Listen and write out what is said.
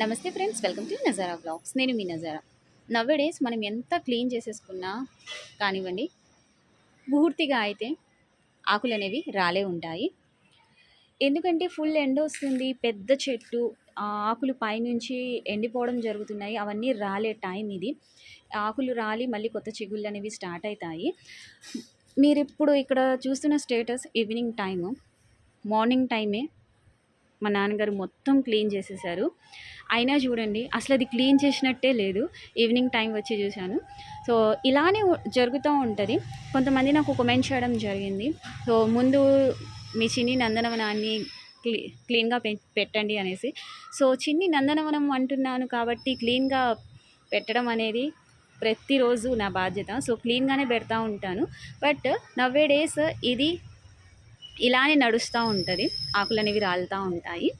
నమస్తే friends welcome to Nazara blogs నేను మీ నజారా. నవ్వే డేస్ మనం ఎంత క్లీన్ చేసేసుకున్నా కానివ్వండి పూర్తిగా అయితే ఆకులు అనేవి రాలే ఉంటాయి. ఎందుకంటే ఫుల్ ఎండ వస్తుంది పెద్ద చెట్టు ఆకులు పైనుంచి ఎండిపోవడం జరుగుతున్నాయి అవన్నీ రాలే టైం ఇది. ఆకులు రాలి మళ్ళీ కొత్త చిగుళ్ళు అనేవి స్టార్ట్ అవుతాయి. మీరు ఇప్పుడు ఇక్కడ చూస్తున్న స్టేటస్ ఈవినింగ్ టైము. మార్నింగ్ టైమే మా నాన్నగారు మొత్తం క్లీన్ చేసేసారు. అయినా చూడండి అసలు అది క్లీన్ చేసినట్టే లేదు. ఈవినింగ్ టైం వచ్చి చూశాను. సో ఇలానే జరుగుతూ ఉంటుంది. కొంతమంది నాకు కమెంట్ చేయడం జరిగింది. సో ముందు మీ చిన్ని నందనవనాన్ని క్లీ క్లీన్గా పె పెట్టండి అనేసి. సో చిన్ని నందనవనం అంటున్నాను కాబట్టి క్లీన్గా పెట్టడం అనేది ప్రతిరోజు నా బాధ్యత. సో క్లీన్గానే పెడతా ఉంటాను. బట్ నవ్వే డేస్ ఇది ఇలానే నడుస్తూ ఉంటుంది. ఆకులు అనేవి రాలుతూ ఉంటాయి.